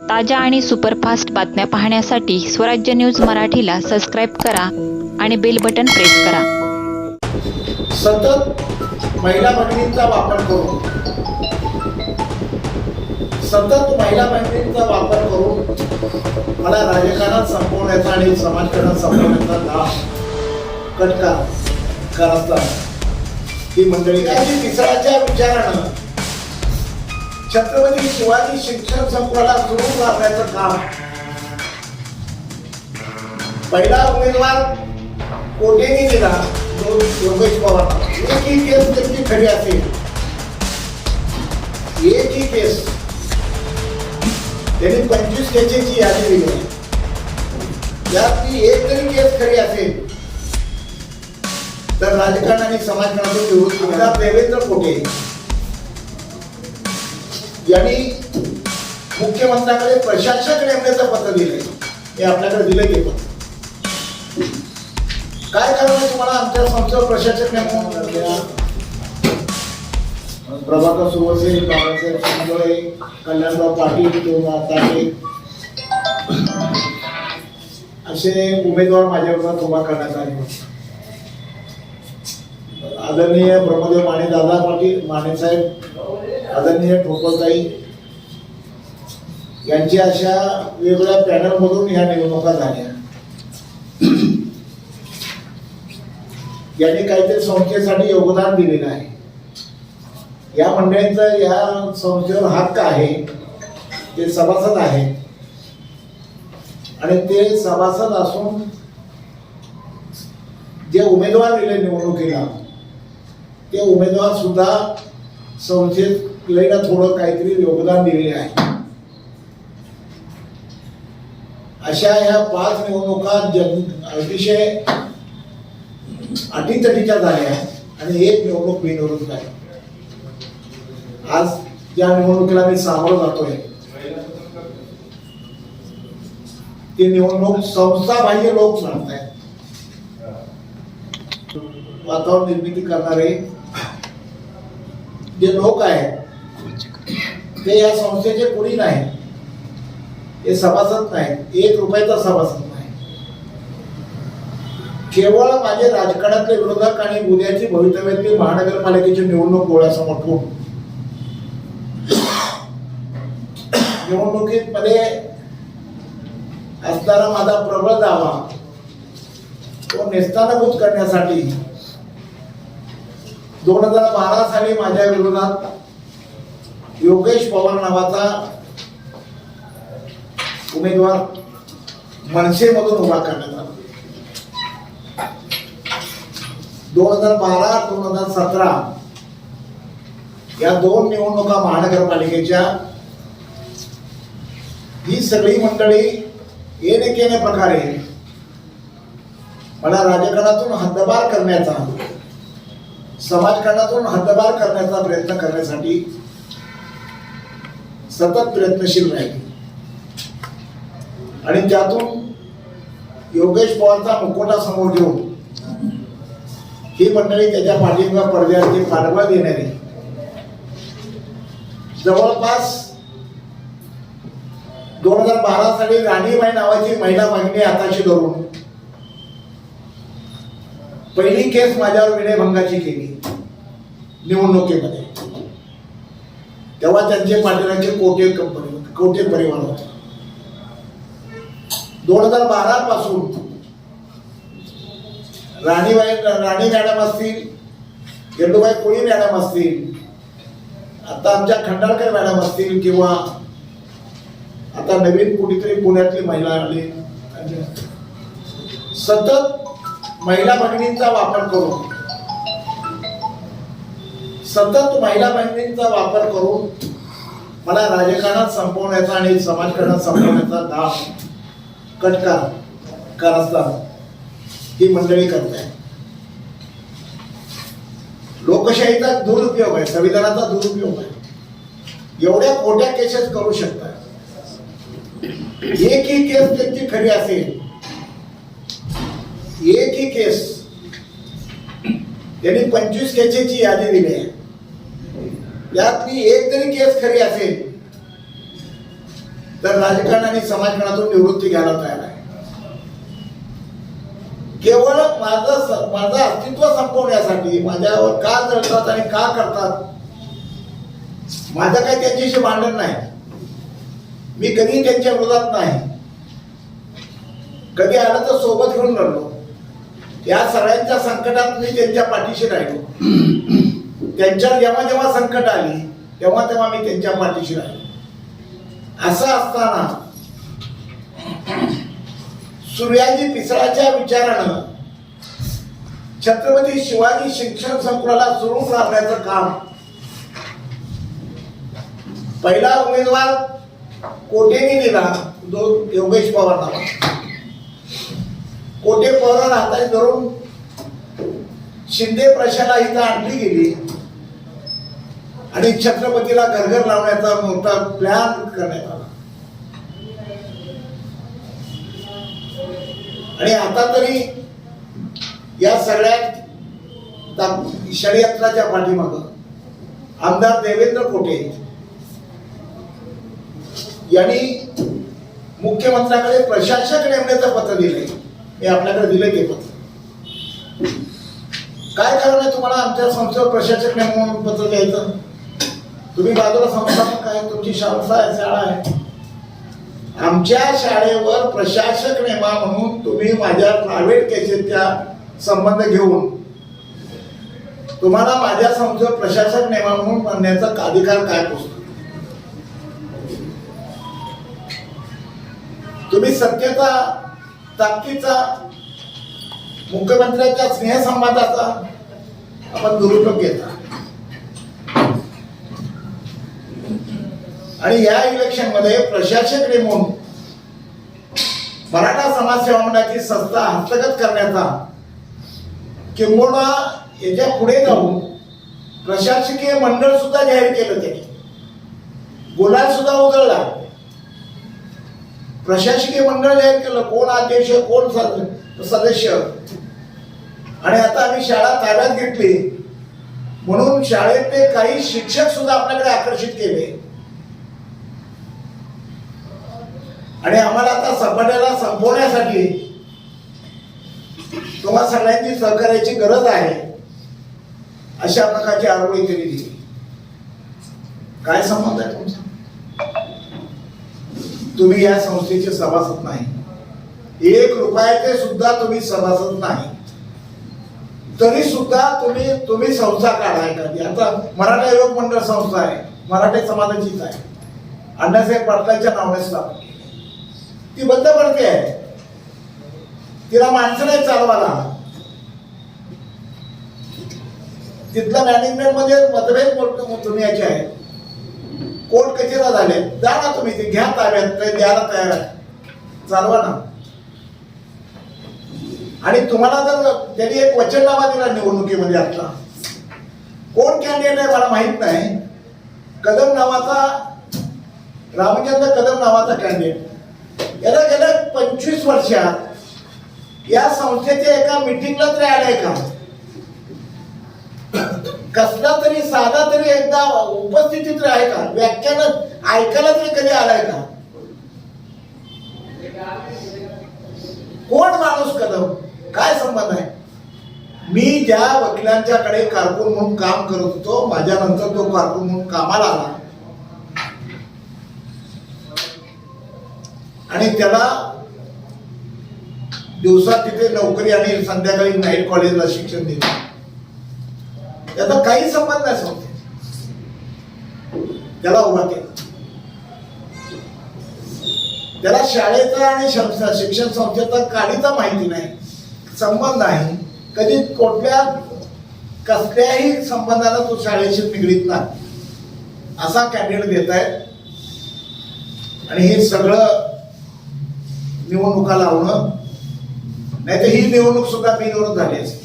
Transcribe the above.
ताज्या आणि सुपरफास्ट बातम्या पाहण्यासाठी स्वराज्य न्यूज मराठीला सबस्क्राईब करा आणि बेल बटन प्रेस करा. सतत महिला भगिनींचा वापर करून सतत महिला भगिनींचा वापर करून मला राजकारणात संपवण्याचा आणि समाजकारणात संपवण्याचा दाब कटका करायचा ही मंडळी काही पिसळाच्या विचारानं छत्रपती शिवाजी शिक्षण संकुलाला सुरू करण्याचं काम. पहिला उमेदवार कोठेही दिला? तो योगेश पवार. एक ही केस त्यांची खरी असेल. एक ही केस. त्यांनी पंचवीस केसेसची यादी दिली. आहे. यातली एक तरी केस खरी असेल. तर राजकारण आणि समाजकारणातून निवृत्त देवेंद्र कोटे यांनी मुख्यमंत्र्याकडे प्रशासक नेमण्याचं पत्र दिलंय. हे आपल्याकडे दिलं ते पत्र. काय करावं तुम्हाला आमच्या संस्थेवर प्रशासक नेमून प्रभाकर सुरवसे बाबासाहेब शिंदे कल्याणराव पाटील किंवा ताटे असे उमेदवार माझ्या उभा करण्यात आले होते. आदरणीय ब्रह्मदेव माने दादा पाटील माने साहेब आदरणीय ठोकरताई यांची अशा वेगवेगळ्या पॅनलमधून ह्या निवडणुका झाल्या. यांनी काहीतरी संस्थेसाठी योगदान दिलेलं आहे. या मंडळींचा या संस्थेवर हक्क आहे ते सभासद आहेत. आणि ते सभासद असून जे उमेदवार दिले निवडणुकीला ते उमेदवार सुद्धा संस्थेत लईला थोडं काहीतरी योगदान दिलेले आहे. अशा ह्या पाच निवडणुका जन अतिशय अटीतटीच्या झाल्या आणि एक निवडणूक बिनविरोध झाली. आज ज्या निवडणुकीला मी सामोरं जातोय. ती निवडणूक संस्था बाह्य लोक सांगतायत. वातावरण निर्मिती करणारे जे लोक आहेत ते या संस्थेचे कुणी नाही ते सभासद नाहीत. एक रुपयाचा सभासद नाही. केवळ माझे राजकारणातले विरोधक आणि उद्याची भवितव्यातली महानगरपालिकेची निवडणूक डोळ्यासमोर ठेवून. निवडणुकीत मध्ये असणारा माझा प्रबळ दावा तो नेस्तानभूत करण्यासाठी दोन हजार बारा साली माझ्या विरोधात योगेश पवार नावाचा उमेदवार मनसेमधून उभा करण्यात आला. दोन हजार बारा दोन हजार सतरा या दोन निवडणुका महानगरपालिकेच्या ही सगळी मंडळी येणे केने प्रकारे मला राजकारणातून हद्दबार करण्याचा समाजकारणातून हद्दबार करण्याचा प्रयत्न करण्यासाठी सतत प्रयत्नशील राहिली. आणि त्यातून योगेश पवारचा मुकोटा समोर घेऊन ही मंडळी त्याच्या पाठिंबा पडद्यावरती पाठबळ देणारी. जवळपास दोन हजार बारा साली राणीबाई नावाची महिला मागणी हाताशी धरून पहिली केस माझ्यावर विनयभंगाची केली. निवडणुकीमध्ये. तेव्हा त्यांचे पाटीलांचे कोटे कंपनी कोटे परिवार होते? दोन हजार बारा पासून राणीबाई राणी मॅडम असतील गेंडूबाई कोळी मॅडम असतील आता आमच्या खंडाळकर मॅडम असतील किंवा आता नवीन कुठेतरी पुण्यातली महिला आली. सतत महिला भगिनींचा वापर करून सतत महिला बहिणींचा वापर करून मला राजकारणात संपवण्याचा आणि समाजकारणात संपवण्याचा दाम कटकार करायचा ही मंडळी करत आहे. लोकशाहीचा दुरुपयोग आहे संविधानाचा दुरुपयोग आहे. एवढ्या खोट्या केसेस करू शकतात एक ही केस त्यांची खरी असेल एक ही केस. त्यांनी पंचवीस केसेसची यादी दिली आहे. यातली एक जरी केस खरी असेल तर राजकारण आणि समाजकारणातून निवृत्ती घ्यायला तयार आहे. केवळ माझं माझं अस्तित्व संपवण्यासाठी माझ्यावर का जळतात आणि का करतात माझं काही त्यांच्याशी भांडण नाही. मी कधी त्यांच्या विरोधात नाही. कधी आलं तर सोबत घेऊन लढलो. या सगळ्यांच्या संकटात मी त्यांच्या पाठीशी राहिलो. त्यांच्यावर जेव्हा जेव्हा संकट आली तेव्हा तेव्हा मी त्यांच्या पाठीशी राहिलो. असं असताना सूर्याजी पिसळाच्या विचारानं छत्रपती शिवाजी शिक्षण संकुलाला सुरू राहण्याचं काम पहिला उमेदवार कोटेने दिला? जो योगेश पवार नावा कोटे पवार हाताने धरून शिंदे प्रशाला इथं आणली गेली. आणि छत्रपतीला घरघर लावण्याचा मोठा प्लॅन करण्यात आला. आणि आता तरी या सगळ्या षडयंत्राच्या पाठीमाग आमदार देवेंद्र कोटे यांनी मुख्यमंत्र्याकडे प्रशासक नेमण्याचं पत्र दिलंय मी आपल्याकडे दिलंय ते पत्र. काय कारण आहे तुम्हाला आमच्या संस्थेवर प्रशासक नेमून पत्र द्यायचं? तुम्ही बाजूला संस्थापक आहे तुमची संस्था आहे शाळा आहे. आमच्या शाळेवर प्रशासक नेमा म्हणून तुम्ही माझ्या प्रायव्हेट केसेसच्या संबंध घेऊन तुम्हाला माझ्या संस्थेवर प्रशासक नेमा म्हणून म्हणण्याचा अधिकार काय पोचतो? तुम्ही सत्तेचा ताकदीचा मुख्यमंत्र्यांच्या स्नेहसंवादाचा आपण दुरुपयोग घेता. आणि या इलेक्शनमध्ये प्रशासक नेमून मराठा समाज सेवा मंडळाची संस्था हस्तगत करण्याचा किंबहुना याच्यापुढे जाऊन प्रशासकीय मंडळ सुद्धा जाहीर केलं त्याने. गुलाल सुद्धा उघडला. प्रशासकीय मंडळ जाहीर केलं. कोण अध्यक्ष कोण सदस्य? आणि आता आम्ही शाळा ताब्यात घेतली. म्हणून शाळेतले काही शिक्षक सुद्धा आपल्याकडे आकर्षित केले. आणि आम्हाला आता सपाट्याला संपवण्यासाठी तुम्हा सगळ्यांची सहकार्याची गरज आहे अशा प्रकारची आरोळी त्यांनी दिली काय संबंध आहे तुमचा? तुम्ही या संस्थेचे सभासद नाही. एक रुपयाचे सुद्धा तुम्ही सभासद नाही. तरी सुद्धा तुम्ही तुम्ही संस्था काढाय का? आता मराठा योग मंडळ संस्था आहे मराठी समाजाचीच आहे. अण्णासाहेब पाटलांच्या नावाने स्थापन केली. ती बंद पडते. तिला माणसं नाही चालवायला. तिथलं मॅनेजमेंटमध्ये मतभेद मोठ- याचे आहेत. कोर्ट कचेरा झाले. जा ना तुम्ही ते घ्या ताब्यात ते द्यायला तयार आहे चालवा ना. आणि तुम्हाला जर त्यांनी एक वचननामा दिला निवडणुकीमध्ये आता कोण कॅन्डिडेट आहे मला माहीत नाही. कदम नावाचा रामचंद्र कदम नावाचा कॅन्डिडेट गेल्या गेल्या पंचवीस वर्षात या संस्थेच्या एका मिटिंगला तरी आलंय का? कसला तरी साधा तरी एकदा उपस्थितीत आहे का? व्याख्यान ऐकायला तरी कधी आलाय का? कोण माणूस कदम? काय संबंध आहे? मी ज्या वकिलांच्याकडे कारकून म्हणून काम करत होतो माझ्यानंतर तो कारकून म्हणून कामाला आला. आणि त्याला दिवसात तिथे नोकरी आणि संध्याकाळी नाईट कॉलेजला शिक्षण दिलं. त्याचा काही संबंध नाही संस्थे त्याला उभा केला. त्याला शाळेचा आणि शिक्षण संस्थेचा काढीचा माहिती नाही संबंध नाही. कधी कुठल्या कसल्याही संबंधाला तो शाळेशी निगडीत नाही. असा कॅन्डिडेट देत आहेत आणि हे सगळं निवडणुका लावणं नाही तर ही निवडणूक सुद्धा बिनविरोध झाली असते.